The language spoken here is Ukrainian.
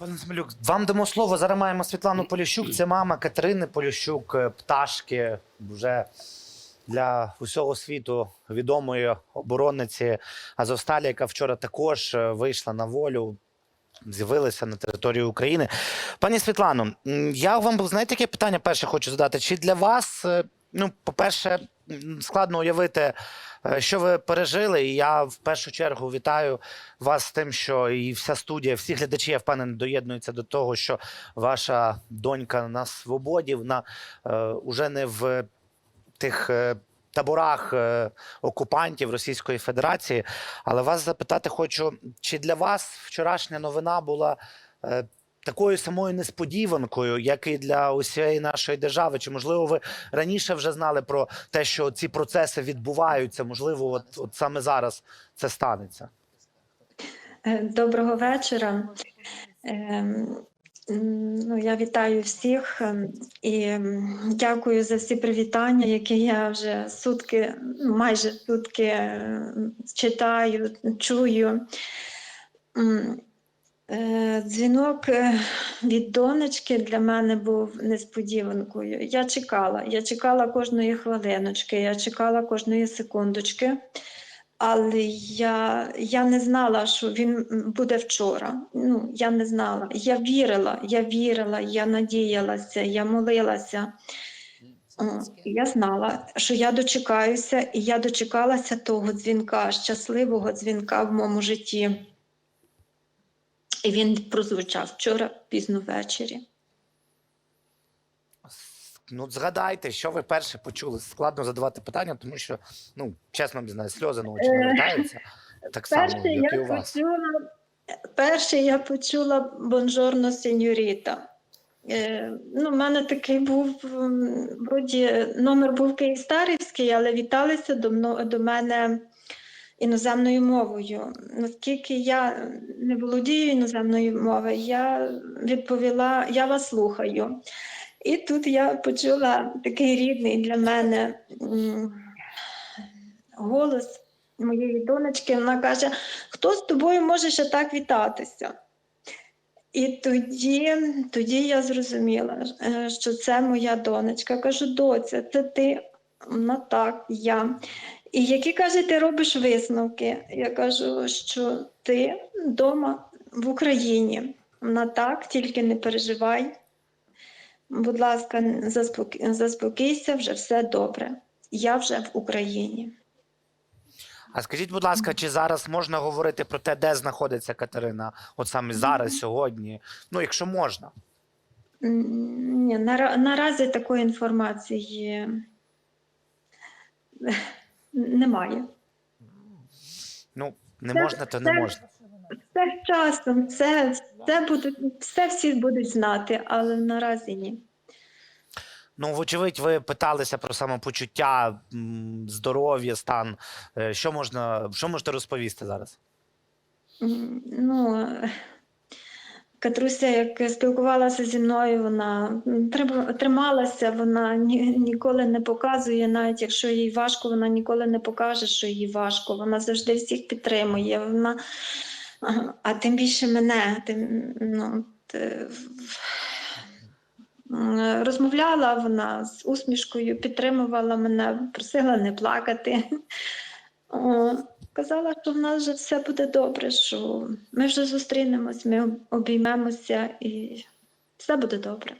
Пане Смелюк, вам дамо слово. Зараз маємо Світлану Поліщук. Це мама Катерини Поліщук, е, пташки вже для усього світу відомої оборонниці Азовсталі, яка вчора також е, вийшла на волю. З'явилися на території України. Пані Світлано, я вам знаєте, яке питання перше хочу задати? Чи для вас, е, ну, по-перше, складно уявити, що ви пережили? І я в першу чергу вітаю вас з тим, що і вся студія, всі глядачі, я впевнений, доєднуються до того, що ваша донька на свободі, вона е, уже не в тих. е, Таборах е, окупантів Російської Федерації, але вас запитати хочу, чи для вас вчорашня новина була е, такою самою несподіванкою, як і для усієї нашої держави? Чи можливо ви раніше вже знали про те, що ці процеси відбуваються? Можливо, от, от саме зараз це станеться? Е, Доброго вечора. Ем, Ну, я вітаю всіх ем, і дякую за всі привітання, які я вже сутки, майже сутки е, читаю, чую. Е, Дзвінок е, від донечки для мене був несподіванкою. Я чекала, я чекала кожної хвилиночки, я чекала кожної секундочки. Але я, я не знала, що він буде вчора. Ну, я не знала. Я вірила, я вірила, я надіялася, я молилася. Я знала, що я дочекаюся, і я дочекалася того дзвінка, щасливого дзвінка в моєму житті. І він прозвучав вчора пізно ввечері. Ну, згадайте, що ви перше почули. Складно задавати питання, тому що, ну, чесно, не знаю, сльози на очі Е, навертаються. Так само, Перше як і я у вас. почула, перше я почула Бонжорно сеньоріта. Е, ну, в мене такий був, вроді, номер був Київстарівський, але віталися до, до мене іноземною мовою. Наскільки я не володію іноземною мовою, я відповіла: я вас слухаю. І тут я почула такий рідний для мене голос моєї донечки, вона каже: хто з тобою може ще так вітатися? І тоді, тоді я зрозуміла, е, що це моя донечка. Кажу, доця, це ти? Вона так, я. І які каже, ти робиш висновки? Я кажу, що ти вдома в Україні. Вона так, тільки не переживай. Будь ласка, заспоки- заспокійся, вже все добре. Я вже в Україні. А скажіть, будь ласка, чи зараз можна говорити про те, де знаходиться Катерина? От саме зараз, сьогодні? Ну, якщо можна. Ні, нара- наразі такої інформації немає. Ну, не Це- можна, то не це- можна. Все з часом, все, все, буде, все всі будуть знати, але наразі ні. Ну, вочевидь, ви питалися про самопочуття, м, здоров'я, стан. Е, Що можна, що можете розповісти зараз? М, Ну, Катруся, як спілкувалася зі мною, вона трималася, вона ні, ніколи не показує, навіть якщо їй важко, вона ніколи не покаже, що їй важко. Вона завжди всіх підтримує. Вона, а- тим більше мене. Тим, ну, т- розмовляла вона з усмішкою, підтримувала мене, просила не плакати. О, Казала, що в нас вже все буде добре, що ми вже зустрінемось, ми обіймемося і все буде добре.